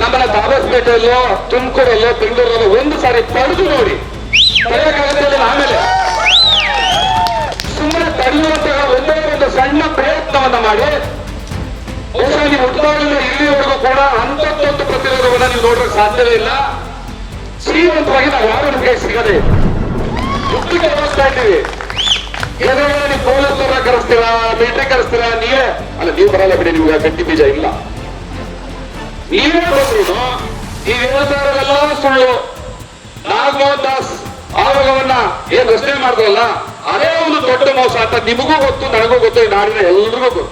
ನಮ್ಮನ್ನ ಬಾಬಾಪೇಟೆಯಲ್ಲೋ ತುಮಕೂರಲ್ಲೋ, ಬೆಂಗಳೂರಲ್ಲೋ ಒಂದು ಸಾರಿ ಪಡೆದು ನೋಡಿ. ತಡೆಯಕ್ಕಾಗತ್ತೆ ಆಮೇಲೆ ಸುಮ್ಮನೆ ತಡೆಯುವಂತಹ ಒಂದೇ ಒಂದು ಸಣ್ಣ ಪ್ರಯತ್ನವನ್ನ ಮಾಡಿ. ಬಹುಶಃ ನೀವು ಉತ್ಪಾದನೆ ಇಲ್ಲಿವರೆಗೂ ಕೂಡ ಅಂತದ್ದೊಂದು ಪ್ರತಿರೋಧವನ್ನ ನೀವು ನೋಡೋಕೆ ಸಾಧ್ಯವೇ ಇಲ್ಲ. ಶ್ರೀಮಂತವಾಗಿ ನಾವು ಯಾರು ನಿಮಗೆ ಸಿಗದೆ. ದುಡ್ಡಿಗೆ ಹೋಗ್ತಾ ಇದ್ದೀವಿ. ಎದುರುಗಡೆ ನೀವು ಪೊಲೀಸರ ಕರೆಸ್ತೀರಾ ಮಿಲಿಟರಿ ಕರೆಸ್ತೀರಾ, ನೀವೇ? ಅಲ್ಲ, ನೀವು ಬರಲ್ಲ ಬಿಡಿ, ನಿಮ್ಗೆ ಗಟ್ಟಿ ಬೀಜ ಇಲ್ಲ. ನೀವೇ ಬಂದಿದ್ದು ಈ ಹೇಳ್ತಾ ಸುಳ್ಳು. ನಾಗಮೋಹನ್ ದಾಸ್ ಆಯೋಗವನ್ನ ಏನ್ ರಚನೆ ಮಾಡಿದ್ರಲ್ಲ ಅದೇ ಒಂದು ದೊಡ್ಡ ಮೋಸ ಅಂತ ನಿಮಗೂ ಗೊತ್ತು, ನನಗೂ ಗೊತ್ತು, ಈ ನಾಡಿನ ಎಲ್ರಿಗೂ ಗೊತ್ತು.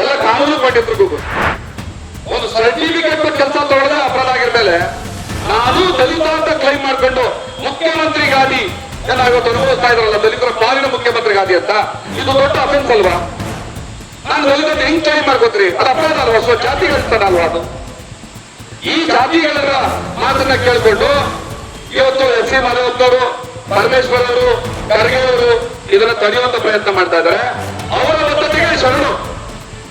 ಎಲ್ಲ ಕಾನೂನು ಪಂಡಿತರಿಗೂ ಗೊತ್ತು. ಒಂದು ಸರ್ಟಿಫಿಕೇಟ್ ಕೆಲಸ ತಗೊಳ್ಳದೆ ಅಪರಾಧ ಆಗಿರ್ಮೇಲೆ ನಾನು ದಲಿತ ಅಂತ ಕ್ಲೈಮ್ ಮಾಡ್ಕೊಂಡು ಮುಖ್ಯಮಂತ್ರಿ ಗಾದಿ ಏನಾಗುತ್ತೆ ಅನುಭವಿಸ್ತಾ ಇದ್ರಲ್ಲ, ದಲಿತರ ಪಾಲಿನ ಮುಖ್ಯಮಂತ್ರಿ ಗಾದಿ ಅಂತ. ಇದು ದೊಡ್ಡ ಅಫೆನ್ಸ್ ಅಲ್ವಾ? ನಾನು ದಲಿತ ಹೆಂಗ್ ಕ್ಲೈಮ್ ಮಾಡ್ಕೋತೀರಿ? ಅದು ಅಪರಾಧ ಅಲ್ವಾ? ಸೊ ಜಾತಿ ಅಲ್ವಾ ಅದು? ಈ ಜಾತಿಗಳ ಮಾತನ್ನ ಕೇಳಿಕೊಂಡು ಇವತ್ತು ಎಸ್ ಸಿ ಮಾಧವಪ್ಪನವರು ಪರಮೇಶ್ವರ್ ಅವರು ಖರ್ಗೆ ಅವರು ಇದನ್ನ ತಡೆಯುವಂತ ಪ್ರಯತ್ನ ಮಾಡ್ತಾ ಇದ್ದಾರೆ. ಅವರ ಬದ್ಧತೆಗೆ ಶರಣು.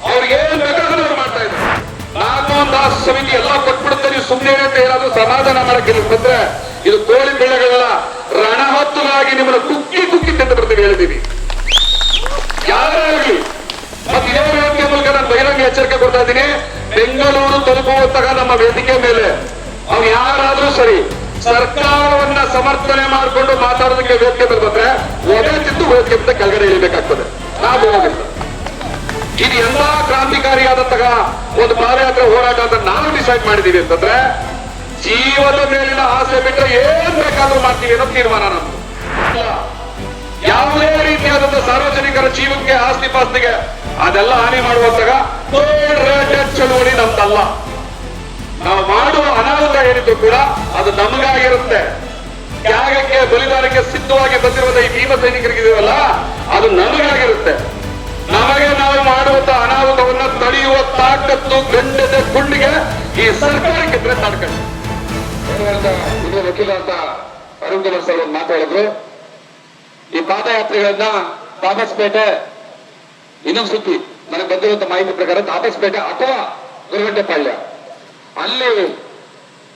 ಅವ್ರಿಗೆ ಅವ್ರು ಮಾಡ್ತಾ ಇದ್ದಾರೆ. ನಾನು ದಾಸ ಸಮಿತಿ ಎಲ್ಲ ಕೊಟ್ಬಿಡುತ್ತೆ. ನೀವು ಸುಮ್ಮನೆ ಅಂತ ಏನಾದ್ರೂ ಸಮಾಧಾನ ಮಾಡಕ್ಕೆ ಬಂದ್ರೆ ಇದು ಕೋಳಿ ಬೆಳೆಗಳ ರಣಹತ್ತುಗಳಾಗಿ ನಿಮ್ಮನ್ನ ಕುಕ್ಕಿ ಕುಕ್ಕಿ ತಿಂದು ಬರ್ತೀವಿ ಹೇಳಿದೀವಿ ಯಾರೇ ಆಗಲಿ, ಮತ್ತೆ ಇದೇ ಮೂಲಕ ನಾನು ಬಹಿರಂಗ ಎಚ್ಚರಿಕೆ ಕೊಡ್ತಾ ಇದ್ದೀನಿ. ಬೆಂಗಳೂರು ತಲುಪುವಂತಹ ನಮ್ಮ ವೇದಿಕೆ ಮೇಲೆ ಅವ್ರು ಯಾರಾದ್ರೂ ಸರಿ ಸರ್ಕಾರವನ್ನ ಸಮರ್ಥನೆ ಮಾಡಿಕೊಂಡು ಮಾತಾಡೋದಕ್ಕೆ ವೇದಿಕೆ ಮೇಲೆ ಬಂದ್ರೆ ಒಡೆ ತಿಂದು ವೇದಿಕೆ ಮೇಲೆ ಕೆಳಗಡೆ ಇಳಿಬೇಕಾಗ್ತದೆ. ನಾವು ಹೋಗಿಲ್ಲ ಇದು ಎಲ್ಲಾ ಕ್ರಾಂತಿಕಾರಿಯಾದಂತಹ ಒಂದು ಪಾದಯಾತ್ರೆ ಹೋರಾಟ ಅಂತ ನಾವು ಡಿಸೈಡ್ ಮಾಡಿದೀವಿ ಅಂತಂದ್ರೆ ಜೀವದ ಮೇಲಿನ ಆಸೆ ಬಿಟ್ಟರೆ ಏನ್ ಬೇಕಾದ್ರೂ ಮಾಡ್ತೀವಿ ಅನ್ನೋ ತೀರ್ಮಾನ ನಮ್ದು. ಯಾವುದೇ ರೀತಿಯಾದಂತಹ ಸಾರ್ವಜನಿಕರ ಜೀವಕ್ಕೆ ಆಸ್ತಿ ಪಾಸ್ತಿಗೆ ಅದೆಲ್ಲ ಹಾನಿ ಮಾಡುವಂತಾಗ ಚಳುವಳಿ ನಮ್ದಲ್ಲ. ನಾವು ಮಾಡುವ ಅನಾಹುತ ಏನಿದ್ರು ಕೂಡ ಅದು ನಮಗಾಗಿರುತ್ತೆ. ತ್ಯಾಗಕ್ಕೆ, ಬಲಿದಾನಕ್ಕೆ ಸಿದ್ಧವಾಗಿ ಬಂದಿರುವಂತಹ ಈ ಭೀಮ ಸೈನಿಕರಿಗಿದೆಯಲ್ಲ ಅದು ನಮಗಾಗಿರುತ್ತೆ. ನಮಗೆ ನಾವು ಮಾಡುವಂತಹ ಅನಾಹುತವನ್ನ ತಡೆಯುವ ತಾಕತ್ತು ಗಂಡದ ಗುಂಡಿಗೆ ಈ ಸರ್ಕಾರಕ್ಕೆ ತಡ್ಕೊಂಡು. ವಕೀಲ ಅಂತ ಅರುಣ್ ಕುಮಾರ್ ಸರ್ ಮಾತಾಡಿದ್ರು ಈ ಪಾದಯಾತ್ರೆಗಳನ್ನ ತಾಪಸ್ಪೇಟೆ ಇನ್ನೊಂದು ಸುದ್ದಿ. ನನಗೆ ಬಂದಿರುವಂತ ಮಾಹಿತಿ ಪ್ರಕಾರ ತಾಪಸ್ಪೇಟೆ ಅಥವಾ ಗುರುಗಂಟೆಪಾಳ್ಯ ಅಲ್ಲಿ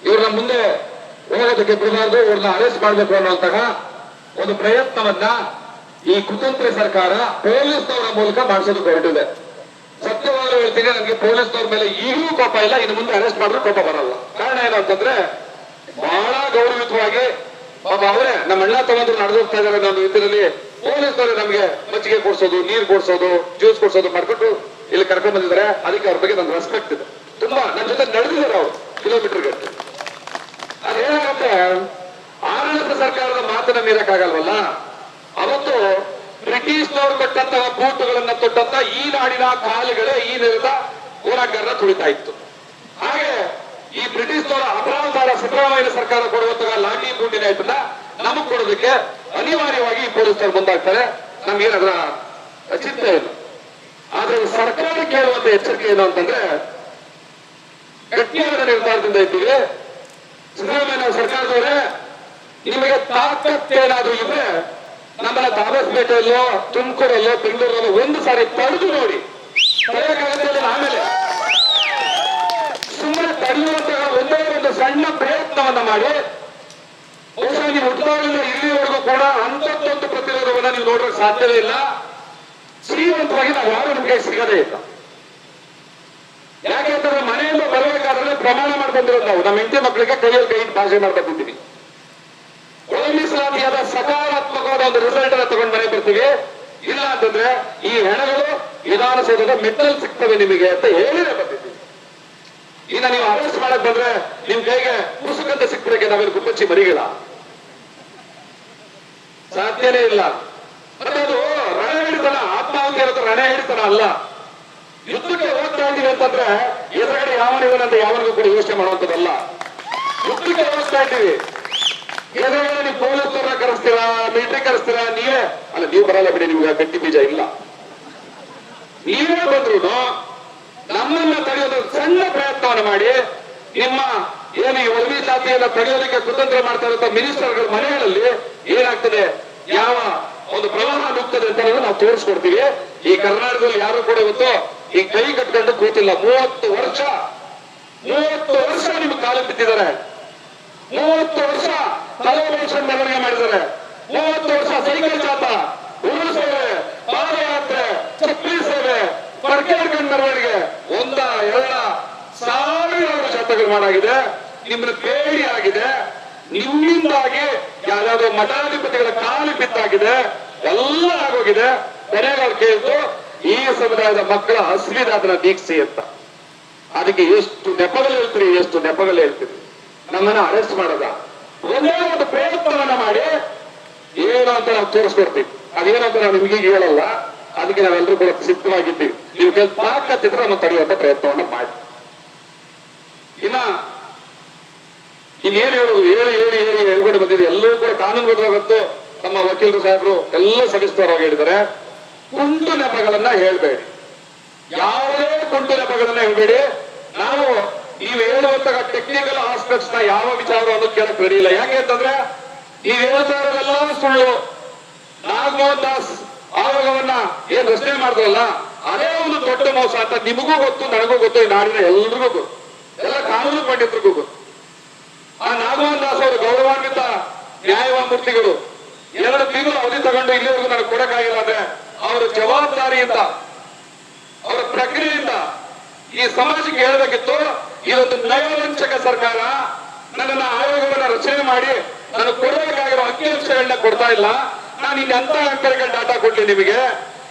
ಇವ್ರನ್ನ ಮುಂದೆ ಹೋಗೋದಕ್ಕೆ ಬಿಡಬಾರ್ದು, ಇವ್ರನ್ನ ಅರೆಸ್ಟ್ ಮಾಡಬೇಕು ಅನ್ನುವಂತಹ ಒಂದು ಪ್ರಯತ್ನವನ್ನ ಈ ಕುತಂತ್ರ ಸರ್ಕಾರ ಪೊಲೀಸ್ನವರ ಮೂಲಕ ಮಾಡಿಸೋದಕ್ಕೆ ಹೊರಟಿದೆ. ಸತ್ಯವಾದ ಹೇಳ್ತೀನಿ ನನಗೆ ಪೊಲೀಸ್ನವ್ರ ಮೇಲೆ ಈಗಲೂ ಕೋಪ ಇಲ್ಲ, ಇನ್ನು ಮುಂದೆ ಅರೆಸ್ಟ್ ಮಾಡಿದ್ರೆ ಕೋಪ ಬರಲ್ಲ. ಕಾರಣ ಏನು ಅಂತಂದ್ರೆ, ಬಹಳ ಗೌರವಿತವಾಗಿ ಪಾಪ ಅವರೇ, ನಮ್ಮ ಅಣ್ಣ ತಮ್ಮಂದ್ರು ನಡೆದು ಹೋಗ್ತಾ ಇದಾರೆ ನಮ್ಮ ಇದರಲ್ಲಿ ಪೊಲೀಸ್ನವರು ನಮಗೆ ಮಜ್ಜಿಗೆ ಕೊಡ್ಸೋದು, ನೀರ್ ಕೊಡ್ಸೋದು ಜ್ಯೂಸ್ ಕೊಡ್ಸೋದು ಮಾಡ್ಕೊಂಡು ಇಲ್ಲಿ ಕರ್ಕೊಂಡ್ ಬಂದಿದ್ದಾರೆ. ಅದಕ್ಕೆ ಅವ್ರ ಬಗ್ಗೆ ನನ್ನ ರೆಸ್ಪೆಕ್ಟ್ ಇದೆ. ತುಂಬಾ ನನ್ನ ಜೊತೆ ನಡೆದಿದ್ದಾರೆ ಅವರು ಕಿಲೋಮೀಟರ್ ಗಟ್ಟು ಅದೇನಾಗುತ್ತೆ ಆಡಳಿತ ಸರ್ಕಾರದ ಮಾತನ್ನ ಮೀರಕ್ಕಾಗಲ್ವಲ್ಲ? ಅವತ್ತು ಬ್ರಿಟಿಷ್ನವರು ಕೊಟ್ಟಂತಹ ಬೂಟುಗಳನ್ನ ತೊಟ್ಟಂತ ಈ ನಾಡಿನ ಕಾಲುಗಳೇ ಈ ನೆಲದ ಹೋರಾಟಗಾರರ ತುಳಿತಾ ಇತ್ತು. ಹಾಗೆ ಈ ಬ್ರಿಟಿಷ್ ಬ್ರಿಟಿಷ್ನವರ ಅಪರಾಧಾರ ಸಿದ್ದರಾಮಯ್ಯ ಸರ್ಕಾರ ಕೊಡುವಂತಹ ಲಾಠಿ ಗುಂಡಿನ ಹೆಸರನ್ನ ನಮಗ್ ಕೊಡೋದಕ್ಕೆ ಅನಿವಾರ್ಯವಾಗಿ ಈ ಪೊಲೀಸರು ಮುಂದಾಗ್ತಾರೆ. ನಮ್ಗೇನದ್ರ ಚಿಂತೆ ಇಲ್ಲ. ಆದ್ರೆ ಸರ್ಕಾರ ಕೇಳುವಂತ ಎಚ್ಚರಿಕೆ ಏನು ಅಂತಂದ್ರೆ, ಗಟ್ಟಿಯಾದ ನಿರ್ಧಾರದಿಂದ ಇದ್ದೀವಿ. ಸಿದ್ದರಾಮಯ್ಯ ಸರ್ಕಾರದವರೇ, ನಿಮಗೆ ತಾಕತ್ತೇನಾದ್ರೂ ಇದ್ರೆ ನಮ್ಮನ್ನ ದಾಬಸ್ಪೇಟೆಯಲ್ಲೋ, ತುಮಕೂರಲ್ಲೋ, ಬೆಂಗಳೂರಲ್ಲೋ ಒಂದು ಸಾರಿ ಪಡೆದು ನೋಡಿ. ಆಮೇಲೆ ಸುಮ್ಮನೆ ತಡೆಯುವಂತಹ ಒಂದೇ ಒಂದು ಸಣ್ಣ ಪ್ರಯತ್ನವನ್ನ ಮಾಡಿ. ಬಹುಶಃ ನೀವು ಹುಟ್ಟದಾಗಲಿಂದ ಇಲ್ಲಿವರೆಗೂ ಕೂಡ ಅಂತದ್ದೊಂದು ಪ್ರತಿರೋಧವನ್ನ ನೀವು ನೋಡೋಕೆ ಸಾಧ್ಯವೇ ಇಲ್ಲ. ಶ್ರೀಮಂತವಾಗಿ ನಾವು ಯಾರು ನಿಮಗೆ ಸಿಗದೇ ಇಲ್ಲ. ಯಾಕೆಂದ್ರೆ ಮನೆಯಿಂದ ಬರಬೇಕಾದ್ರೆ ಪ್ರಮಾಣ ಮಾಡ್ಕೊಂಡಿರೋದು ನಾವು. ನಮ್ಮ ಹೆಂಡತಿ ಮಕ್ಕಳಿಗೆ ಕೈಯಲ್ಲಿ ಕೈ ಭಾಷೆ ಮಾಡ್ತಾ ಕೂತೀವಿ. ಒಳಮೀಸಲಾತಿಯಾದ ಸಕಾರಾತ್ಮಕವಾದ ಒಂದು ರಿಸಲ್ಟ್ ಅನ್ನ ತಗೊಂಡು ಮನೆ ಬರ್ತೀವಿ. ಇಲ್ಲ ಅಂತಂದ್ರೆ ಈ ಹೆಣಗಳು ವಿಧಾನಸೌಧದ ಮೆಟ್ಟಲ್ ಸಿಗ್ತವೆ ನಿಮಗೆ ಅಂತ ಹೇಳಿದ್ರೆ ಬಂದಿದ್ದೀವಿ. ಇನ್ನ ನೀವು ಅಭ್ಯಾಸ ಮಾಡಕ್ ಬಂದ್ರೆ ನಿಮ್ ಕೈಗೆ ಪುಸ್ತಕಂತ ಸಿಕ್ಬಿಡಕ್ಕೆ ನಾವೇನು ಕುಪ್ಪಚ್ಚಿ ಮರಿಗಳ? ಸಾಧ್ಯನೇ ಇಲ್ಲ. ಮತ್ತೆ ಅದು ರಣ ಹಿಡಿತನ ಆತ್ಮಾಹುತಿ ಇರೋದು ರಣ ಹಿಡಿತನ ಅಲ್ಲ. ಯುದ್ಧಕ್ಕೆ ಹೋಗ್ತಾ ಇದ್ದೀವಿ ಅಂತಂದ್ರೆ ಎದುರುಗಡೆ ಯಾವನಿವನಂತ ಯಾವನಿಗೂ ಕೂಡ ಯೋಚನೆ ಮಾಡುವಂತದಲ್ಲ ಯುದ್ಧಕ್ಕೆ ಹೋಗ್ತಾ ಇದ್ದೀವಿ ಎದುರುಗಡೆ ನೀವು ಪೊಲೀಸರನ್ನ ಕರೆಸ್ತೀರಾ ಮಿಲಿಟರಿ ಕರೆಸ್ತೀರಾ, ನೀವೇ? ಅಲ್ಲ, ನೀವು ಬರಲ್ಲ ಬಿಡಿ, ನಿಮ್ಗೆ ಗಟ್ಟಿ ಬೀಜ ಇಲ್ಲ. ನೀವೇ ಬಂದ್ರು ನಮ್ಮನ್ನ ತಡೆಯೋದು ಸಣ್ಣ ಪ್ರಯತ್ನವನ್ನು ಮಾಡಿ, ನಿಮ್ಮ ಏನು ಈ ಒಳಮಿ ಜಾತಿಯನ್ನ ತಡೆಯೋದಕ್ಕೆ ಕುತಂತ್ರ ಮಾಡ್ತಾ ಇರುವಂತ ಮಿನಿಸ್ಟರ್ಗಳ ಮನೆಗಳಲ್ಲಿ ಏನಾಗ್ತದೆ? ಯಾವ ಒಂದು ಪ್ರವಾಹ ನುಗ್ತದೆ ಅಂತ ನಾವು ತೋರಿಸ್ಕೊಡ್ತೀವಿ. ಈ ಕರ್ನಾಟಕದಲ್ಲಿ ಯಾರು ಕೂಡ ಇವತ್ತು ಈ ಕೈ ಕಟ್ಕೊಂಡು ಕೂತಿಲ್ಲ. ಮೂವತ್ತು ವರ್ಷ ಮೂವತ್ತು ವರ್ಷ ನಿಮ್ಗೆ ಕಾಲು ಬಿದ್ದಿದ್ದಾರೆ. ಮೂವತ್ತು ವರ್ಷ ತಲೆ ಪೆನ್ಷನ್ ಮೆರವಣಿಗೆ ಮಾಡಿದ್ದಾರೆ. ಮೂವತ್ತು ವರ್ಷ ಸೈಕಲ್ ಜಾತ ಉರುಳು ಸೇವೆ ಪಾದಯಾತ್ರೆ ಸೇವೆ ಪರ್ಕೇರ್ಕಂಡ್ ಮೆರವಣಿಗೆ ಒಂದ, ಎರಡ ಸಾವಿರಾರು ಶಬ್ದಗಳು ಮಾಡಾಗಿದೆ ನಿಮ್ಮನ್ನ ಬೇಡಿ ಆಗಿದೆ. ನಿಮ್ಮಿಂದಾಗಿ ಯಾವ್ಯಾವ್ದೋ ಮಠಾಧಿಪತಿಗಳ ಕಾಲು ಬಿತ್ತಾಗಿದೆ ಎಲ್ಲ ಆಗೋಗಿದೆ. ಕೊನೆಗಳು ಕೇಳಿದ್ರು ಈ ಸಮುದಾಯದ ಮಕ್ಕಳ ಹಸಿವಿದಾದನ ದೀಕ್ಷೆ ಅಂತ. ಅದಕ್ಕೆ ಎಷ್ಟು ನೆಪಗಳು ಹೇಳ್ತೀರಿ, ಎಷ್ಟು ನೆಪಗಳು ಹೇಳ್ತೀರಿ? ನಮ್ಮನ್ನ ಅರೆಸ್ಟ್ ಮಾಡದ? ಒಂದೇ ಒಂದು ಪ್ರಯತ್ನವನ್ನ ಮಾಡಿ ಏನು ಅಂತ ನಾವು ತೋರಿಸ್ಕೊಡ್ತೀವಿ. ಅದೇನಂತ ನಾವು ನಿಮಗೆ ಹೇಳಲ್ಲ. ಅದಕ್ಕೆ ನಾವೆಲ್ಲರೂ ಕೂಡ ಸಿದ್ಧವಾಗಿದ್ದೀವಿ. ನೀವು ಕೆಲಸ ತಾಕತ್ತಿದ್ರೆ ನಮ್ಮ ತಡೆಯುವಂತ ಪ್ರಯತ್ನವನ್ನು ಮಾಡಿ. ಇನ್ನ ಇನ್ನೇನು ಹೇಳುದು? ಹೇಳಿ ಹೇಳಿ ಹೇಳಿ ಹೇಳ್ಕೊಂಡು ಬಂದಿದೆ ಎಲ್ಲರೂ ಕೂಡ ಕಾನೂನುಬದ್ಧವಾಗತ್ತು ನಮ್ಮ ವಕೀಲರು ಸಾಹೇಬರು ಎಲ್ಲ ಸವಿಸ್ತರವಾಗಿ ಹೇಳಿದ್ದಾರೆ. ಕುಂಟು ನೆಪಗಳನ್ನ ಹೇಳ್ಬೇಡಿ. ಯಾವುದೇ ಕುಂಟು ನೆಪಗಳನ್ನ ಹೇಳ್ಬೇಡಿ. ನಾವು ನೀವು ಹೇಳುವಂತ ಟೆಕ್ನಿಕಲ್ ಆಸ್ಪೆಕ್ಟ್ಸ್ನ ಯಾವ ವಿಚಾರವನ್ನು ಕೇಳಕ್ ಬರೀಲ್ಲ ಯಾಕೆ ಅಂತಂದ್ರೆ ನೀವು ಹೇಳ್ತಾ ಇರೋದೆಲ್ಲ ಸುಳ್ಳು. ನಾಗಮೋಹನ್ ದಾಸ್ ಆಯೋಗವನ್ನ ಏನ್ ರಚನೆ ಮಾಡಿದ್ರಲ್ಲ ಅದೇ ಒಂದು ದೊಡ್ಡ ಮೋಸ ಅಂತ ನಿಮಗೂ ಗೊತ್ತು, ನನಗೂ ಗೊತ್ತು, ಈ ನಾಡಿನ ಎಲ್ರಿಗೂ ಗೊತ್ತು. ಎಲ್ಲ ಕಾನೂನು ಪಂಡಿತರಿಗೂ ಗೊತ್ತು. ಆ ನಾಗವಾನ್ ದಾಸ್ ಅವರು ಗೌರವಾನ್ವಿತ ನ್ಯಾಯಮೂರ್ತಿಗಳು ಎರಡು ತಿಂಗಳು ಅವಧಿ ತಗೊಂಡು ಇಲ್ಲಿವರೆಗೂ ನನಗೆ ಕೊಡಕ್ಕಾಗಿಲ್ಲ ಅಂದ್ರೆ ಅವರ ಜವಾಬ್ದಾರಿಯಿಂದ, ಅವರ ಪ್ರಕ್ರಿಯೆಯಿಂದ ಈ ಸಮಾಜಕ್ಕೆ ಹೇಳಬೇಕಿತ್ತು, ಇದೊಂದು ನಯವಂಚಕ ಸರ್ಕಾರ. ನನ್ನನ್ನ ಆಯೋಗವನ್ನ ರಚನೆ ಮಾಡಿ ನಾನು ಕೊಡಬೇಕಾಗಿರೋ ಅಂಕಿಅಂಶಗಳನ್ನ ಕೊಡ್ತಾ ಇಲ್ಲ. ನಾನು ಇನ್ನೆಂತ ಎಂಪೆರಿಕಲ್ ಡಾಟಾ ಕೊಡ್ಲಿ ನಿಮಗೆ.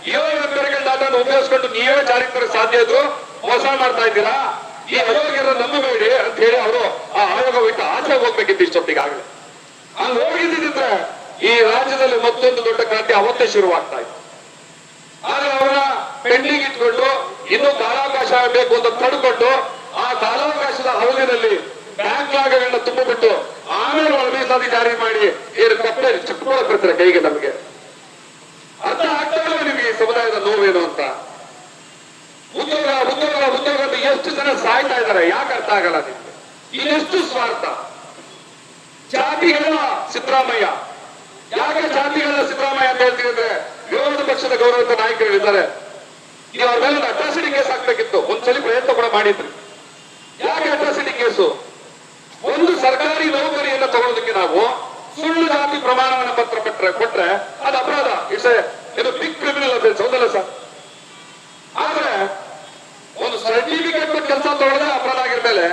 ಇರೋ ಎಂಪೆರಿಕಲ್ ಡಾಟಾ ಉಪಯೋಗಿಸ್ಕೊಂಡು ನೀವೇ ಜಾರಿಗೆ ಸಾಧ್ಯ ಇದ್ರು ಮೋಸ ಮಾಡ್ತಾ ಇದ್ದೀರಾ? ಈ ಅಯೋಗ್ಯರ ನಂಬಬೇಡಿ ಅಂತ ಹೇಳಿ ಅವರು ಆ ಆಯೋಗ ಬಿಟ್ಟು ಆಚೆ ಹೋಗ್ಬೇಕಿತ್ತು ಇಷ್ಟೊತ್ತಿಗಾಗಲೇ ಅಲ್ಲಿ ಹೋಗಿದ್ದಿದ್ರೆ ಈ ರಾಜ್ಯದಲ್ಲಿ ಮತ್ತೊಂದು ದೊಡ್ಡ ಕ್ರಾಂತಿ ಅವತ್ತೇ ಶುರುವಾಗ್ತಾ ಇತ್ತು. ಆದ್ರೆ ಅವರ ಪೆಂಡಿಂಗ್ ಇಟ್ಕೊಂಡು ಇನ್ನೂ ಕಾಲಾವಕಾಶ ಬೇಕು ಅಂತ ತಡ್ಕೊಂಡು ಆ ಕಾಲಾವಕಾಶದ ಅವಧಿನಲ್ಲಿ ಬ್ಯಾಂಕ್ ಲಾಗಗಳನ್ನ ತುಂಬಿಬಿಟ್ಟು ಆಮೇಲೆ ಒಳ ಜಾರಿ ಮಾಡಿ, ಏನು ಕಪ್ಪೆ ಚಿಕ್ಕಬೋಳ ಕೊಡ್ತಾರೆ ಕೈಗೆ ನಮಗೆ. ಅರ್ಥ ಆಗ್ತಾ ಇಲ್ಲ ನಿಮಗೆ ಈ ಸಮುದಾಯದ ನೋವೇನು ಅಂತ. ಉದ್ಯೋಗ ಉದ್ಯೋಗ ಉದ್ಯೋಗ ಎಷ್ಟು ಜನ ಸಾಯ್ತಾ ಇದ್ದಾರೆ, ಯಾಕೆ ಅರ್ಥ ಆಗಲ್ಲ ನಿಮ್ಗೆ? ಇನ್ನೆಷ್ಟು ಸ್ವಾರ್ಥ? ಜಾತಿಗಳ ಸಿದ್ದರಾಮಯ್ಯ. ಯಾಕೆ ಜಾತಿಗಳ ಸಿದ್ದರಾಮಯ್ಯ ಅಂತ ಹೇಳ್ತೀವಿ ಅಂದ್ರೆ, ವಿರೋಧ ಪಕ್ಷದ ಗೌರವಿತ ನಾಯಕರು ಇದ್ದಾರೆ ನೀವು ಅವ್ರ ಮೇಲೆ ಅಟ್ರಾಸಿಟಿ ಕೇಸ್ ಹಾಕ್ಬೇಕಿತ್ತು ಒಂದ್ಸಲಿ ಪ್ರಯತ್ನ ಕೂಡ ಮಾಡಿದ್ರು. ಯಾಕೆ ಅಟ್ರಾಸಿಟಿ ಕೇಸು ಒಂದು ಸರ್ಕಾರಿ ನೌಕರಿಯನ್ನ ತಗೊಳ್ಳೋದಕ್ಕೆ ನಾವು ಸುಳ್ಳು ಜಾತಿ ಪ್ರಮಾಣವನ್ನ ಪತ್ರ ಕೊಟ್ರೆ ಕೊಟ್ರೆ ಅದು ಅಪರಾಧ. ಇಟ್ಸ್ ಇದು ಬಿಗ್ ಕ್ರಿಮಿನಲ್ ಅಫೆನ್ಸ್ ಹೌದಲ್ಲ ಸರ್? ಆದ್ರೆ ಒಂದು ಸರ್ಟಿಫಿಕೇಟ್ ಕೆಲಸ ತಗೊಳ್ಳದೆ ಅಪರಾಧ ಆಗಿರ್ಮೇಲೆ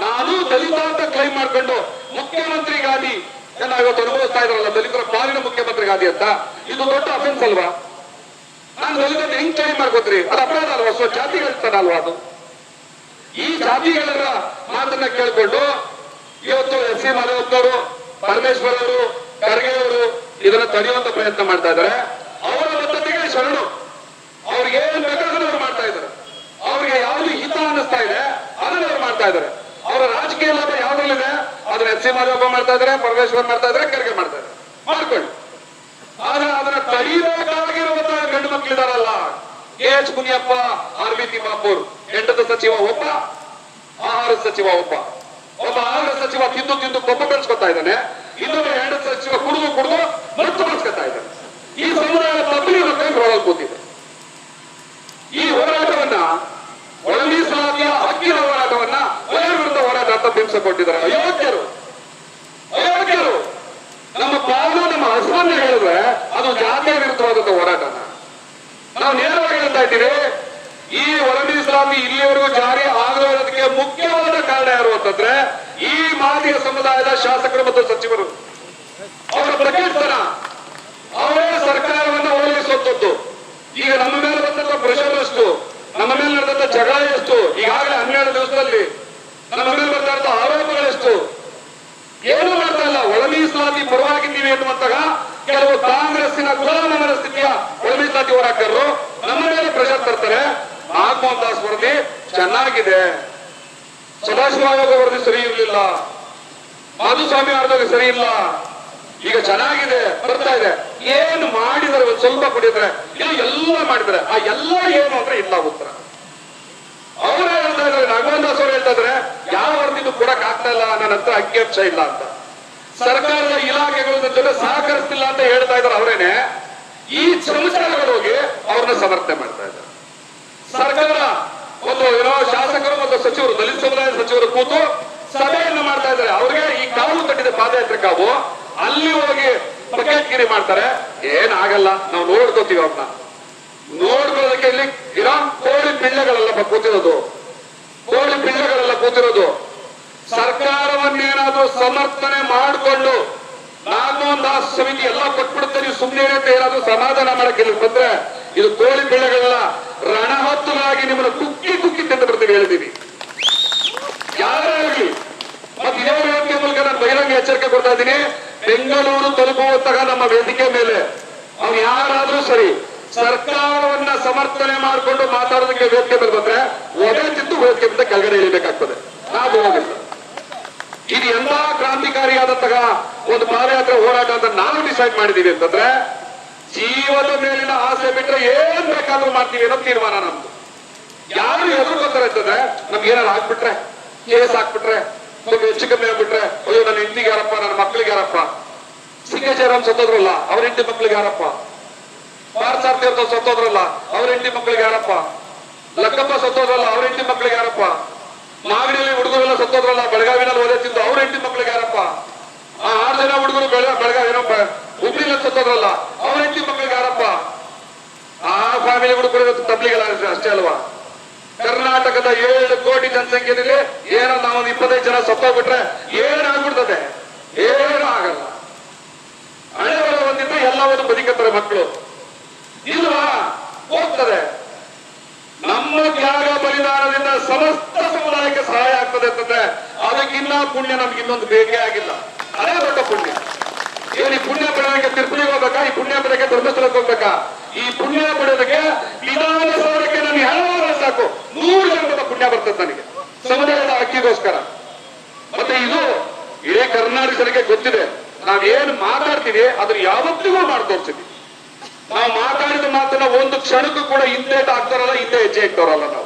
ನಾನು ದಲಿತ ಅಂತ ಕ್ಲೈಮ್ ಮಾಡ್ಕೊಂಡು ಮುಖ್ಯಮಂತ್ರಿ ಗಾದಿ ಇವತ್ತು ಅನುಭವಿಸ್ತಾ ಇದ್ರಲ್ಲ ದಲಿತರ ಪಾಲಿನ ಮುಖ್ಯಮಂತ್ರಿ ಗಾದಿ ಅಂತ. ಇದು ದೊಡ್ಡ ಅಫೆನ್ಸ್ ಅಲ್ವಾ? ನಾನು ದಲಿತ ಹೆಂಗ್ ಕ್ಲೈಮ್ ಮಾಡ್ಕೋತ್ರಿ? ಅದು ಅಪರಾಧ ಅಲ್ವಾ? ಸೊ ಜಾತಿಗಳ ಅಲ್ವಾ ಅದು? ಈ ಜಾತಿಗಳ ಮಾತನ್ನ ಕೇಳ್ಕೊಂಡು ಇವತ್ತು ಎಸ್ ಸಿ ಮಲವತ್ತವರು ಪರಮೇಶ್ವರ್ ಅವರು ಖರ್ಗೆ ಅವರು ಇದನ್ನ ತಡೆಯುವಂತ ಪ್ರಯತ್ನ ಮಾಡ್ತಾ ಇದ್ದಾರೆ. ಅವರ ಬದ್ಧತೆಗೆ ಶರಣು, ಅವ್ರಿಗೆ ಏನ್ ಬೇಕಾದ್ರೂ ಅವ್ರು ಮಾಡ್ತಾ ಇದ್ದಾರೆ. ಅವ್ರಿಗೆ ಯಾವ್ದು ಹಿತ ಅನ್ನಿಸ್ತಾ ಇದೆ, ಅದನ್ನ ಅವ್ರು ಮಾಡ್ತಾ ಇದ್ದಾರೆ. ಅವರ ರಾಜಕೀಯ ಲಾಭ ಯಾವ್ದ್ರಲ್ಲಿದೆ ಅದನ್ನ ಎಸ್ ಸಿ ಮಾಧವಪ್ಪ ಮಾಡ್ತಾ ಇದ್ದಾರೆ, ಪರಮೇಶ್ವರ್ ಮಾಡ್ತಾ ಇದ್ದಾರೆ, ಖರ್ಗೆ ಮಾಡ್ತಾ ಇದ್ದಾರೆ. ಮಾಡ್ಕೊಳ್ಳಿ. ಆದ್ರೆ ಅದನ್ನ ತಡೆಯಬೇಕಾಗಿರುವಂತಹ ಗಂಡು ಮಕ್ಕಳಿದಾರಲ್ಲ K H Muniyappa, R B Timmapur ಹೆಂಡದ ಸಚಿವ ಒಬ್ಬ, ಆಹಾರ ಸಚಿವ ಒಬ್ಬ. ಒಬ್ಬ ಆಹಾರ ಸಚಿವ ತಿಂದು ತಿಂದು ಕೊಬ್ಬ ಬೆಳೆಸ್ಕೊತಾ ಇದ್ದಾನೆ. ಇನ್ನೊಬ್ಬ ಎರಡು ಸಚಿವ ಕುಡಿದು ಕುಡಿದು ಮತ್ತು ಬೆಳೆಸ್ಕೊತಾ ಇದ್ದಾನೆ. ಈ ಸಮುದಾಯ ತಪ್ಪಿ ಕೈ ಕೂತಿದೆ. ಈ ಹೋರಾಟವನ್ನ ಒಳಮೀಸಲಾತಿಯ ಹಕ್ಕಿನ ಹೋರಾಟವನ್ನ ವಿರುದ್ಧ ಹೋರಾಟ ಅಂತ ಬಿಂಬಿಸಿಕೊಂಡಿದ್ದಾರೆ ಅಯೋಗ್ಯರು. ಅಯೋಗ್ಯರು. ನಮ್ಮ ಪಾಲು, ನಮ್ಮ ಹಸುವನ್ನ ಹೇಳಿದ್ರೆ ಅದು ಜಾತಿಯ ವಿರುದ್ಧವಾದಂತ ಹೋರಾಟನ. ನಾವು ನೇರವಾಗಿ ಹೇಳ್ತಾ ಇದ್ದೀವಿ, ಈ ಒಳ ಮೀಸಲಾತಿ ಇಲ್ಲಿವರೆಗೂ ಜಾರಿ ಆಗದಕ್ಕೆ ಮುಖ್ಯವಾದ ಕಾರಣ ಯಾರು ಅಂತಂದ್ರೆ ಈ ಮಾದಿಗ ಸಮುದಾಯದ ಶಾಸಕರು ಮತ್ತು ಸಚಿವರು. ಅವರ ಪ್ರಕೀರ್ತನ ಅವರೇ ಸರ್ಕಾರವನ್ನ ಉಳಿಸುವಂತದ್ದು ಈಗ ನಮ್ಮ ಮೇಲೆ ಬಂದಂತ ಪ್ರೆಷರ್ ಎಷ್ಟು? ನಮ್ಮ ಮೇಲೆ ನಡೆದಂತ ಜಗಳ ಎಷ್ಟು? ಈಗಾಗಲೇ ಹನ್ನೆರಡು ದಿವಸದಲ್ಲಿ ನಮ್ಮ ಮೇಲೆ ಬಂದಂತ ಆರೋಪಗಳೆಷ್ಟು ಏನು ಮಾಡ್ತಾ ಇಲ್ಲ. ಒಳ ಮೀಸಲಾತಿ ಪರವಾಗಿದ್ದೀವಿ ಎನ್ನುವಂತಹ ಕೆಲವು ಕಾಂಗ್ರೆಸ್ಸಿನ ಗುಲಾಮ ಮನಸ್ಥಿತಿಯ ಒಳ ಮೀಸಲಾತಿ ಹೋರಾಟಗಾರರು ನಮ್ಮ ಮೇಲೆ ಪ್ರೆಷರ್ ತರ್ತಾರೆ. ದಾಸ್ ವರದಿ ಚೆನ್ನಾಗಿದೆ. ಸದಾಶಿವ ಆಯೋಗ ವರದಿ ಸರಿ ಇರಲಿಲ್ಲ. ಮಾಧುಸ್ವಾಮಿ ಆಡಿದಾಗ ಸರಿ ಇಲ್ಲ. ಈಗ ಚೆನ್ನಾಗಿದೆ, ಬರ್ತಾ ಇದೆ. ಏನು ಮಾಡಿದರೆ ಒಂದ್ ಸ್ವಲ್ಪ ಕುಡಿದ್ರೆ ಇಲ್ಲ ಎಲ್ಲ ಮಾಡಿದ್ರೆ ಆ ಎಲ್ಲ ಏನು ಅಂದ್ರೆ ಇಲ್ಲ ಉತ್ತರ. ಅವರ ಹೇಳ್ತಾ ಇದ್ರೆ ನಾಗಮೋಹನ್ ದಾಸ್ ಅವ್ರು ಹೇಳ್ತಾ ಇದ್ರೆ ಯಾವ ವರದಿನೂ ಕೊಡಕ್ ಆಗ್ತಾ ಇಲ್ಲ, ನನ್ನ ಹತ್ರ ಅಂಕಿಅಂಶ ಇಲ್ಲ ಅಂತ. ಸರ್ಕಾರದ ಇಲಾಖೆಗಳ ಜೊತೆ ಸಹಕರಿಸ್ತಿಲ್ಲ ಅಂತ ಹೇಳ್ತಾ ಇದ್ದಾರೆ ಅವರೇನೆ. ಈ ಹೋಗಿ ಅವ್ರನ್ನ ಸಮರ್ಥನೆ ಮಾಡ್ತಾ ಇದ್ದಾರೆ. ಸರ್ಕಾರ ಒಂದು, ಏನೋ ಶಾಸಕರು ಮತ್ತು ಸಚಿವರು, ದಲಿತ ಸಮುದಾಯದ ಸಚಿವರು ಕೂತು ಸಭೆಯನ್ನು ಮಾಡ್ತಾ ಇದ್ದಾರೆ. ಅವ್ರಿಗೆ ಈ ಕಾವು ತಟ್ಟಿದ ಪಾದಯಾತ್ರೆ ಕಾವು, ಅಲ್ಲಿ ಹೋಗಿ ಬಕೆಟ್ಗಿರಿ ಮಾಡ್ತಾರೆ. ಏನಾಗಲ್ಲ, ನಾವು ನೋಡ್ಕೋತೀವಿ ಅವ್ರನ್ನ ನೋಡ್ಕೊಳ್ಳೋದಕ್ಕೆ ಇಲ್ಲಿ ಇರೋ ಕೋಳಿ ಪಿಳ್ಳೆಗಳೆಲ್ಲ ಕೂತಿರೋದು. ಕೋಳಿ ಪಿಳ್ಳೆಗಳೆಲ್ಲ ಕೂತಿರೋದು. ಸರ್ಕಾರವನ್ನೇನಾದ್ರೂ ಸಮರ್ಥನೆ ಮಾಡಿಕೊಂಡು ನಾಲ್ಕೊಂದು ದಾಸ ಸಮಿತಿ ಎಲ್ಲ ಕೊಟ್ಬಿಡುತ್ತೆ. ನೀವು ಸುಮ್ಮನೆ ಅಂತ ಏನಾದ್ರೂ ಸಮಾಧಾನ ಮಾಡಕ್ಕೆ ಇಲ್ಲಿ ಬಂದ್ರೆ ಇದು ಕೋಳಿ ಬೆಳೆಗಳೆಲ್ಲ ರಣಹತ್ತುಲಾಗಿ ನಿಮ್ಮನ್ನು ಕುಕ್ಕಿ ಕುಕ್ಕಿ ತಿಂದು ಬರ್ತೀವಿ ಹೇಳ್ತೀವಿ ಯಾರೇ ಮತ್ತೆ ಇದೇ ವೇದಿಕೆ ಮೂಲಕ ನಾನು ಬಹಿರಂಗ ಎಚ್ಚರಿಕೆ ಕೊಡ್ತಾ ಇದ್ದೀನಿ. ಬೆಂಗಳೂರು ತಲುಪುವಂತಹ ನಮ್ಮ ವೇದಿಕೆ ಮೇಲೆ ಅವ್ರು ಯಾರಾದ್ರೂ ಸರಿ ಸರ್ಕಾರವನ್ನ ಸಮರ್ಥನೆ ಮಾಡಿಕೊಂಡು ಮಾತಾಡೋದಕ್ಕೆ ವೇದಿಕೆ ಮೇಲೆ ಬಂದ್ರೆ ಒಡೆ ತಿದ್ದು ವೇದಿಕೆ ಕೆಳಗಡೆ ಇಳಿಬೇಕಾಗ್ತದೆ. ನಾವು ಹೋಗಿಲ್ಲ ಇದು ಎಲ್ಲಾ ಕ್ರಾಂತಿಕಾರಿಯಾದಂತಹ ಒಂದು ಪಾದಯಾತ್ರೆ ಹೋರಾಟ ಅಂತ ನಾವು ಡಿಸೈಡ್ ಮಾಡಿದೀವಿ ಅಂತಂದ್ರೆ, ಜೀವದ ಮೇಲಿನ ಆಸೆ ಬಿಟ್ರೆ ಏನ್ ಬೇಕಾದ್ರೂ ಮಾಡ್ತೀವಿ ಅನ್ನೋ ತೀರ್ಮಾನ ನಮ್ದು. ಯಾರು ಎದುರ್ಕೋತಾರೆ ಅಂತಂದ್ರೆ, ನಮ್ಗೆ ಏನಾರು ಹಾಕ್ಬಿಟ್ರೆ ಕೇಸ್ ಹಾಕ್ಬಿಟ್ರೆ ಸ್ವಲ್ಪ ಹೆಚ್ಚು ಕಮ್ಮಿ ಆಗ್ಬಿಟ್ರೆ, ಅಯ್ಯೋ, ನನ್ನ ಹೆಂಡತಿಗೆ ಯಾರಪ್ಪ, ನನ್ನ ಮಕ್ಳಿಗೆ ಯಾರಪ್ಪ? ಸಿಂಗೇಶ್ವರಂ ಸತ್ತೋದ್ರಲ್ಲ, ಅವ್ರ ಹೆಂಡತಿ ಮಕ್ಳಿಗೆ ಯಾರಪ್ಪ? ಪಾರ್ಸಾರ್ಥಿ ಅಂತ ಸತ್ತೋದ್ರಲ್ಲ, ಅವ್ರ ಹೆಂಡತಿ ಮಕ್ಳಿಗೆ ಯಾರಪ್ಪ? ಲಕ್ಕಪ್ಪ ಸತ್ತೋದ್ರಲ್ಲ, ಅವ್ರ ಹೆಂಡತಿ ಮಕ್ಳಿಗೆ ಯಾರಪ್ಪ? ಮಾಗಡಿಯಲ್ಲಿ ಹುಡುಗರೆಲ್ಲ ಸತ್ತೋದ್ರಲ್ಲ, ಬೆಳಗಾವಿನಲ್ಲಿ ಓದೇ ತಿಂದು ಅವ್ರ ಹೆಂಡತಿ ಮಕ್ಳಿಗೆ ಯಾರಪ್ಪ? ಆ ಆರು ಜನ ಹುಡುಗರು ಬೆಳಗಾವಿನ ಬೆಳಗಾವಿ ಏನೋ ಸತ್ತೋದ್ರಲ್ಲ, ಅವ್ರ ಹೆಂಡತಿ ಮಕ್ಳಿಗೆ ಯಾರಪ್ಪ? ಆ ಫ್ಯಾಮಿಲಿ ಹುಡುಗರು ತಬ್ಲಿಗೆಲ್ಲ ಅಷ್ಟೇ ಅಲ್ವಾ? ಕರ್ನಾಟಕದ ಏಳು ಕೋಟಿ ಜನಸಂಖ್ಯೆಯಲ್ಲಿ ಏನೋ ನಾವೊಂದು ಇಪ್ಪತ್ತೈದು ಜನ ಸತ್ತೋಗ್ಬಿಟ್ರೆ ಏನಾಗ್ಬಿಡ್ತದೆ ಏನು ಆಗಲ್ಲ. ಹಳೆ ಬರ ಬಂದಿದ್ರೆ ಎಲ್ಲವನ್ನು ಬದುಕತ್ತಾರೆ ಮಕ್ಕಳು. ಇಲ್ವಾ? ಹೋಗ್ತದೆ. ಸಮಸ್ತ ಸಮುದಾಯಕ್ಕೆ ಸಹಾಯ ಆಗ್ತದೆ ಅಂತಂದ್ರೆ ಅದಕ್ಕಿನ್ನ ಪುಣ್ಯ ನಮ್ಗೆ ಇನ್ನೊಂದು ಬೇಕೇ ಆಗಿಲ್ಲ. ಅದೇ ದೊಡ್ಡ ಪುಣ್ಯ. ಏನ್ ಈ ಪುಣ್ಯ ಪಡೆಯೋದಕ್ಕೆ ತಿರುಪತಿಗೆ ಹೋಗ್ಬೇಕಾ? ಈ ಪುಣ್ಯ ಪಡೆಯೋಕೆ ಧರ್ಮಸ್ಥಳಕ್ಕೆ ಹೋಗ್ಬೇಕಾ? ಈ ಪುಣ್ಯ ಪಡೆಯೋದಕ್ಕೆ ವಿಧಾನಸೌಧಕ್ಕೆ ನನಗೆ ಹಲವಾರು ಸಾಕು? ನೂರು ಜನಪದ ಪುಣ್ಯ ಬರ್ತದೆ ನನಗೆ. ಸಮುದಾಯದ ಅಕ್ಕಿಗೋಸ್ಕರ ಮತ್ತೆ ಇದು ಇಡೀ ಕರ್ನಾಟಕ ಜನಕ್ಕೆ ಗೊತ್ತಿದೆ. ನಾವೇನು ಮಾತಾಡ್ತೀವಿ ಅದನ್ನ ಯಾವತ್ತಿಗೂ ಮಾಡಿ ತೋರಿಸಿದ್ವಿ ನಾವು ಮಾತಾಡಿದ ಮಾತನ್ನ ಒಂದು ಕ್ಷಣಕ್ಕೂ ಕೂಡ ಹಿಂದೇಟ್ ಆಗ್ತಾರಲ್ಲ ಹಿಂದೆ ಹೆಜ್ಜೆ ಇಟ್ಟವರಲ್ಲ ನಾವು.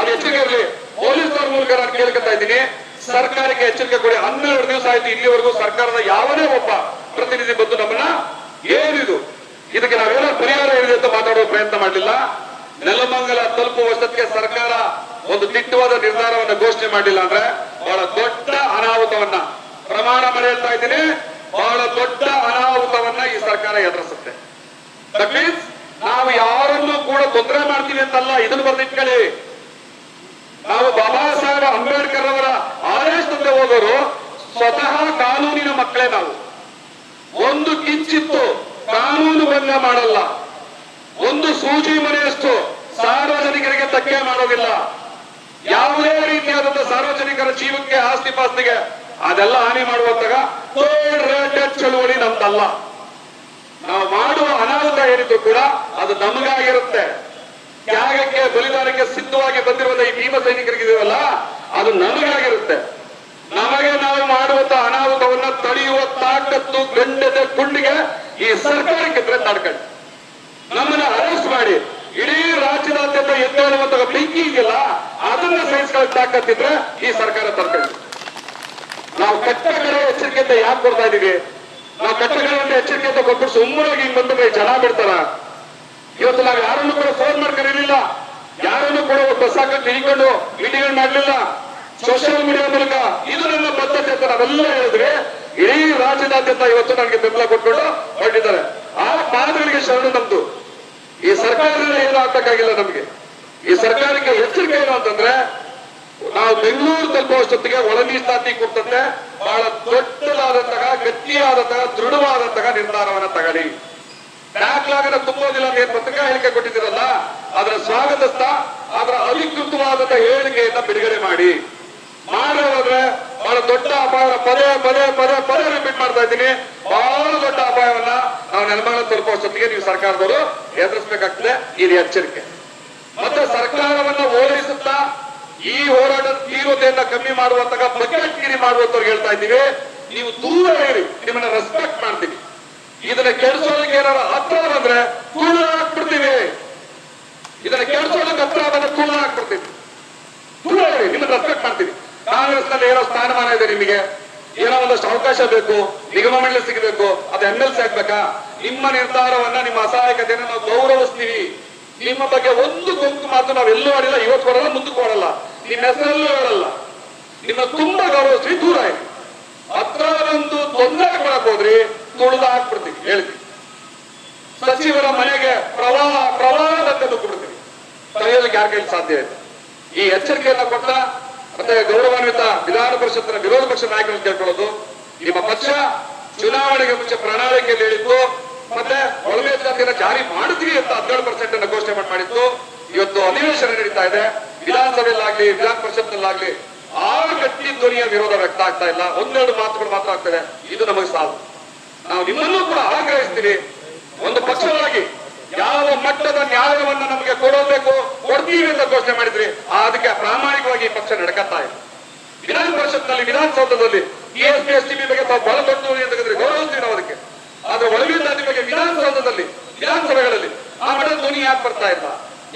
ಅದು ಅವ್ರ ಪೊಲೀಸರ ಮೂಲಕ ನಾನು ಕೇಳ್ಕೊತಾ ಇದ್ದೀನಿ. ಸರ್ಕಾರಕ್ಕೆ ಎಚ್ಚರಿಕೆ ಕೊಡಿ. ಹನ್ನೆರಡು ದಿವಸ ಆಯ್ತು ಇಲ್ಲಿವರೆಗೂ ಸರ್ಕಾರದ ಯಾವನೇ ಒಬ್ಬ ಪ್ರತಿನಿಧಿ ಬಂದು ನಮ್ಮನ್ನ ಏನಿದು ಇದಕ್ಕೆ ನಾವೇನೋ ಪರಿಹಾರ ಹೇಳಿದೆ ಅಂತ ಮಾತಾಡುವ ಪ್ರಯತ್ನ ಮಾಡಲಿಲ್ಲ. ನೆಲಮಂಗಲ ತಲುಪುವ ಸರ್ಕಾರ ಒಂದು ದಿಟ್ಟವಾದ ನಿರ್ಧಾರವನ್ನ ಘೋಷಣೆ ಮಾಡಲಿಲ್ಲ ಅಂದ್ರೆ ಬಹಳ ದೊಡ್ಡ ಅನಾಹುತವನ್ನ ಪ್ರಮಾಣ ಮಾಡಿ ಹೇಳ್ತಾ ಇದ್ದೀನಿ. ಬಹಳ ದೊಡ್ಡ ಅನಾಹುತವನ್ನ ಈ ಸರ್ಕಾರ ಎದುರಿಸುತ್ತೆ. ದಟ್ ಮೀನ್ಸ್ ನಾವು ಯಾರನ್ನೂ ಕೂಡ ತೊಂದರೆ ಮಾಡ್ತೀವಿ ಅಂತಲ್ಲ. ಇದನ್ನು ಬರೆದಿಟ್ಕೊಳ್ಳಿ. ಮಕ್ಕಳೇ ನಾವು ಒಂದು ಕಿಂಚಿತ್ತು ಕಾನೂನು ಭಂಗ ಮಾಡಲ್ಲ. ಒಂದು ಸೂಜಿ ಮನೆಯಷ್ಟು ಸಾರ್ವಜನಿಕರಿಗೆ ಧಕ್ಕೆ ಮಾಡೋದಿಲ್ಲ. ಯಾವುದೇ ರೀತಿಯಾದಂತಹ ಸಾರ್ವಜನಿಕರ ಜೀವಕ್ಕೆ ಆಸ್ತಿ ಪಾಸ್ತಿಗೆ ಅದೆಲ್ಲ ಹಾನಿ ಮಾಡುವಂತಾಗ ಚಳುವಳಿ ನಮ್ದಲ್ಲ. ನಾವು ಮಾಡುವ ಅನಾಹುತ ಏನಿದ್ರು ಕೂಡ ಅದು ನಮಗಾಗಿರುತ್ತೆ. ತ್ಯಾಗಕ್ಕೆ, ಬಲಿದಾನಕ್ಕೆ ಸಿದ್ಧವಾಗಿ ಬಂದಿರುವಂತ ಈ ಭೀಮ ಸೈನಿಕರಿಗಿದೆಯಲ್ಲ ಅದು ನಮಗಾಗಿರುತ್ತೆ ನಮಗೆ ನಾವು ಮಾಡುವಂತ ಅನಾಹುತವನ್ನ ತಡೆಯುವ ತಾಕತ್ತು ಗಂಡದ ಗುಂಡಿಗೆ ಈ ಸರ್ಕಾರಕ್ಕೆ ತಡ್ಕೊಳ್ಳಿ ನಮ್ಮನ್ನ ಅರೆಸ್ಟ್ ಮಾಡಿ. ಇಡೀ ರಾಜ್ಯದಾದ್ಯಂತ ಎದ್ದೇಳುವಂತಹ ಬೆಂಕಿ ಇದೆಯಲ್ಲ, ಅದನ್ನ ಸಹಿಸ್ಕೊಳ್ಳಿ ತಾಕತ್ತಿದ್ರೆ ಈ ಸರ್ಕಾರ ತರ್ಕೊಂಡು. ನಾವು ಕಟ್ಟಗಳ ಎಚ್ಚರಿಕೆಯಿಂದ ಯಾಕೆ ಕೊಡ್ತಾ ಇದೀವಿ ನಾವು ಕಟ್ಟ ಕಡೆ ಅಂತ ಕೊಟ್ಟು ಸುಮ್ಮನಾಗಿ ಹಿಂಗ್ ಬಂದ್ರೆ ಜನ ಬಿಡ್ತಾರ. ಇವತ್ತು ನಾವು ಯಾರನ್ನು ಕೂಡ ಫೋನ್ ಮಾಡಿ ಕರೀಲಿಲ್ಲ ಯಾರನ್ನು ಕೂಡ ಬಸ್ ಹಾಕಕ್ಕೆ ಹಿಡ್ಕೊಂಡು ಮೀಟಿಂಗ್ ಮಾಡ್ಲಿಲ್ಲ. ಸೋಷಿಯಲ್ ಮೀಡಿಯಾ ಮೂಲಕ ಇದು ನನ್ನ ಬದ್ಧತೆ ಅಂತ ನಾವೆಲ್ಲ ಹೇಳಿದ್ರೆ ರಾಜ್ಯದಾದ್ಯಂತ ಇವತ್ತು ನನಗೆ ಬೆಂಬಲ ಕೊಟ್ಕೊಂಡು ಹೊರಟಿದ್ದಾರೆ. ಆ ಪಾದಗಳಿಗೆ ಶರಣ ನಮ್ದು. ಈ ಸರ್ಕಾರದಲ್ಲಿ ಏನು ಆಗ್ಬೇಕಾಗಿಲ್ಲ ನಮ್ಗೆ. ಈ ಸರ್ಕಾರಕ್ಕೆ ಎಚ್ಚರಿಕೆ ಏನು ಅಂತಂದ್ರೆ, ನಾವು ಬೆಂಗಳೂರು ತಲುಪುವಷ್ಟೊತ್ತಿಗೆ ಒಳ ಮೀಸಲಾತಿ ಕುರಿತಂತೆ ಬಹಳ ದೊಡ್ಡದಾದಂತಹ, ಗಟ್ಟಿಯಾದಂತಹ, ದೃಢವಾದಂತಹ ನಿರ್ಧಾರವನ್ನ ತಗೊಳ್ಳಿ. ಬ್ಯಾಕ್ಲಾಗನ ತುಂಬೋದಿಲ್ಲ ಅಂತ ಏನ್ ಪತ್ರಿಕಾ ಹೇಳಿಕೆ ಕೊಟ್ಟಿದ್ದೀರಲ್ಲ, ಅದರ ಸ್ವಾಗತಸ್ಥ, ಅದರ ಅಧಿಕೃತವಾದಂತಹ ಹೇಳಿಕೆಯನ್ನ ಬಿಡುಗಡೆ ಮಾಡಿ. ಮಾಡೋದ್ರೆ ಬಹಳ ದೊಡ್ಡ ಅಪಾಯ, ಪದೇ ಪದೇ ಪದೇ ಇದ್ದೀನಿ ಬಹಳ ದೊಡ್ಡ ಅಪಾಯವನ್ನ ನಾವು ನೆಲಮಂಗಲ ತಲುಪುವಷ್ಟೊತ್ತಿಗೆ ನೀವು ಸರ್ಕಾರದವರು ಎದುರಿಸಬೇಕಾಗ್ತದೆ ಇಲ್ಲಿ ಎಚ್ಚರಿಕೆ. ಮತ್ತೆ ಸರ್ಕಾರವನ್ನ ಓಲೈಸುತ್ತಾ ಈ ಹೋರಾಟದ ತೀವ್ರತೆಯನ್ನ ಕಮ್ಮಿ ಮಾಡುವಂತಹ ಬಕೆಟ್ಗಿರಿ ಮಾಡುವಂತವ್ರು ಹೇಳ್ತಾ ಇದ್ದೀವಿ. ನೀವು ದೂರ ಹೇಳಿ ನಿಮ್ಮನ್ನ ರೆಸ್ಪೆಕ್ಟ್ ಮಾಡ್ತೀವಿ. ಇದನ್ನ ಕೆಡಿಸೋದಕ್ಕೆ ಏನಾರ ಹತ್ರ ಬಂದ್ರೆ ತುಳು ಹಾಕ್ಬಿಡ್ತೀವಿ ಇದನ್ನ ಕೆಡಿಸೋದಕ್ಕೆ ಹತ್ರ ಬಂದ್ರೆ ತುಳು ಹಾಕ್ಬಿಡ್ತೀವಿ ದೂರ ಹೇಳಿ ನಿಮ್ಮನ್ನ ರೆಸ್ಪೆಕ್ಟ್ ಮಾಡ್ತೀವಿ. ಕಾಂಗ್ರೆಸ್ನಲ್ಲಿ ಏನೋ ಸ್ಥಾನಮಾನ ಇದೆ ನಿಮಗೆ. ಏನೋ ಒಂದಷ್ಟು ಅವಕಾಶ ಬೇಕು, ನಿಗಮ ಮಂಡಳಿ ಸಿಗಬೇಕು, ಅದು ಎಂ ಎಲ್ ಸಿ ಆಗ್ಬೇಕಾ? ನಿಮ್ಮ ನಿರ್ಧಾರವನ್ನ, ನಿಮ್ಮ ಅಸಹಾಯಕತೆಯನ್ನು ನಾವು ಗೌರವಿಸ್ತೀವಿ. ನಿಮ್ಮ ಬಗ್ಗೆ ಒಂದು ಗುಂಪು ಮಾತು ನಾವು ಎಲ್ಲೂ ಮಾಡಿಲ್ಲ ಇವತ್ತು ಕೊಡಲ್ಲ ಮುಂದಕ್ಕೆ ಕೊಡಲ್ಲ ನಿಮ್ಮ ಹೆಸರಲ್ಲೂ ಹೇಳಲ್ಲ ನಿಮ್ಮ ತುಂಬಾ ಗೌರವಿಸ್ತೀವಿ, ದೂರ ಆಯ್ತು. ಹತ್ರ ಒಂದು ತೊಂದರೆ ಕೊಡಕ್ ಹೋದ್ರಿ, ತುಳಿದ ಹಾಕ್ಬಿಡ್ತೀವಿ ಹೇಳಿ ಸಚಿವರ ಮನೆಗೆ ಪ್ರವಾಹ, ಪ್ರವಾಹದಂತೆ ಬಿಡ್ತೀವಿ ತಡೆಯೋದಕ್ಕೆ ಯಾರ ಕೈಲಿ ಸಾಧ್ಯ ಇದೆ ಈ ಎಚ್ಚರಿಕೆಯನ್ನ ಕೊಟ್ಟ ಮತ್ತೆ ಗೌರವಾನ್ವಿತ ವಿಧಾನ ಪರಿಷತ್ತಿನ ವಿರೋಧ ಪಕ್ಷ ನಾಯಕರನ್ನು ಕೇಳ್ಕೊಳ್ಳೋದು. ನಿಮ್ಮ ಪಕ್ಷ ಚುನಾವಣೆಗೆ ಮುಂಚೆ ಪ್ರಣಾಳಿಕೆಯಲ್ಲಿ ಹೇಳಿತ್ತು. ಮತ್ತೆ ಒಳಗೆ ಜಾತಿಯನ್ನು ಜಾರಿ ಮಾಡಿದ್ವಿ ಅಂತ ಹದಿನೇಳು ಪರ್ಸೆಂಟ್ ಅನ್ನು ಘೋಷಣೆ ಮಾಡಿ ಮಾಡಿತ್ತು. ಇವತ್ತು ಅಧಿವೇಶನ ನಡೀತಾ ಇದೆ. ವಿಧಾನಸಭೆಯಲ್ಲಾಗ್ಲಿ, ವಿಧಾನ ಪರಿಷತ್ನಲ್ಲಾಗ್ಲಿ ಆರು ಗಟ್ಟಿ ಧ್ವನಿಯ ವಿರೋಧ ವ್ಯಕ್ತ ಆಗ್ತಾ ಇಲ್ಲ. ಒಂದೆರಡು ಮಾತುಗಳು ಮಾತ್ರ ಆಗ್ತದೆ ಇದು. ನಮಗೆ ಸಾಲು. ನಾವು ನಿಮ್ಮನ್ನೂ ಕೂಡ ಆಗ್ರಹಿಸ್ತೀವಿ ಒಂದು ಪಕ್ಷವಾಗಿ ಯಾವ ಮಟ್ಟದ ನ್ಯಾಯವನ್ನ ನಮಗೆ ಕೊಡಬೇಕು ಕೊಡ್ತೀವಿ ಅಂತ ಘೋಷಣೆ ಮಾಡಿದ್ರಿ ಅದಕ್ಕೆ ಪ್ರಾಮಾಣಿಕವಾಗಿ ಪಕ್ಷ ನಡಕತ್ತಾ ಇದೆ. ವಿಧಾನ ಪರಿಷತ್ನಲ್ಲಿ, ವಿಧಾನಸೌಧದಲ್ಲಿ ಪಿ ಎಸ್ ಟಿ ಬಗ್ಗೆ ತಾವು ಗೌರವಿಸ್ತೀವಿ ನಾವು ಅದಕ್ಕೆ. ಆದ್ರೆ ಒಳಗಿಂದ ನಿಮಗೆ ಬಗ್ಗೆ ವಿಧಾನಸೌಧದಲ್ಲಿ, ವಿಧಾನಸಭೆಗಳಲ್ಲಿ ಆ ಮಟ್ಟದ ಧ್ವನಿ ಯಾಕೆ ಬರ್ತಾ ಇಲ್ಲ?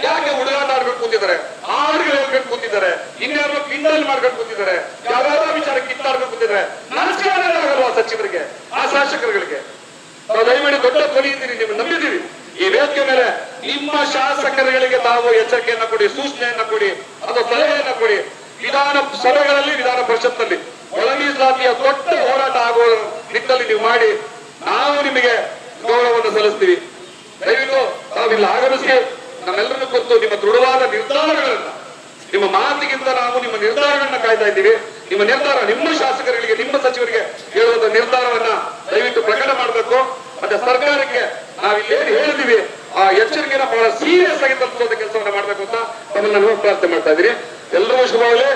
ಯಾಕೆ ಹುಡುಗಾಟ ಆಡ್ಬೇಕು ಕೂತಿದ್ದಾರೆ? ಹಾಡುಗಳು ಹೇಳ್ಕೊಂಡು ಕೂತಿದ್ದಾರೆ ಇನ್ಯಾರೋ ಕಿಂಡಲ್ ಮಾಡ್ಕೊಂಡು ಕೂತಿದ್ದಾರೆ ಯಾವ್ಯಾವ ವಿಚಾರ ಕಿತ್ತಾಡ್ಬೇಕು ಕೂತಿದ್ದಾರೆ. ನಮಸ್ಕಾರ ಆಗಲ್ವಾ ಸಚಿವರಿಗೆ, ಆ ಶಾಸಕರುಗಳಿಗೆ? ನಾವು ದಯಮಾಡಿ ದೊಡ್ಡ ಧ್ವನಿ ಇದ್ದೀರಿ ನೀವು ನಂಬಿದ್ದೀವಿ. ಈ ವೇದಿಕೆ ಮೇಲೆ ನಿಮ್ಮ ಶಾಸಕರುಗಳಿಗೆ ತಾವು ಎಚ್ಚರಿಕೆಯನ್ನ ಕೊಡಿ, ಸೂಚನೆಯನ್ನ ಕೊಡಿ, ಅಥವಾ ಸಲಹೆಯನ್ನ ಕೊಡಿ. ವಿಧಾನ ಸಭೆಗಳಲ್ಲಿ, ವಿಧಾನ ಪರಿಷತ್ನಲ್ಲಿ ಒಳ ಮೀಸಲಾತಿಯ ದೊಡ್ಡ ಹೋರಾಟ ಆಗುವ ನಿಟ್ಟಲ್ಲಿ ನೀವು ಮಾಡಿ, ನಾವು ನಿಮಗೆ ಗೌರವವನ್ನು ಸಲ್ಲಿಸ್ತೀವಿ. ದಯವಿಟ್ಟು ಇಲ್ಲಿ ಆಗಮಿಸಿ, ನಮ್ಮೆಲ್ಲರನ್ನು ಕುರಿತು ನಿಮ್ಮ ದೃಢವಾದ ನಿರ್ಧಾರಗಳನ್ನ ನಿಮ್ಮ ಮಾತಿಗಿಂತ ನಾವು ನಿಮ್ಮ ನಿರ್ಧಾರಗಳನ್ನ ಕಾಯ್ತಾ ಇದ್ದೀವಿ. ನಿಮ್ಮ ನಿರ್ಧಾರ ನಿಮ್ಮ ಶಾಸಕರಿಗೆ, ನಿಮ್ಮ ಸಚಿವರಿಗೆ ಹೇಳುವಂತ ನಿರ್ಧಾರವನ್ನ ದಯವಿಟ್ಟು ಪ್ರಕಟ ಮಾಡಬೇಕು. ಮತ್ತೆ ಸರ್ಕಾರಕ್ಕೆ ನಾವು ಇಲ್ಲೇನು ಹೇಳಿದೀವಿ ಆ ಎಚ್ಚರಿಕೆನ ಬಹಳ ಸೀರಿಯಸ್ ಆಗಿ ತಲುಪಿಸುವಂತ ಕೆಲಸವನ್ನ ಮಾಡಬೇಕು ಅಂತ ನಾನು ಪ್ರಾರ್ಥನೆ ಮಾಡ್ತಾ ಇದ್ದೀನಿ ಎಲ್ಲರೂ ಶುಭವಾಗಲಿ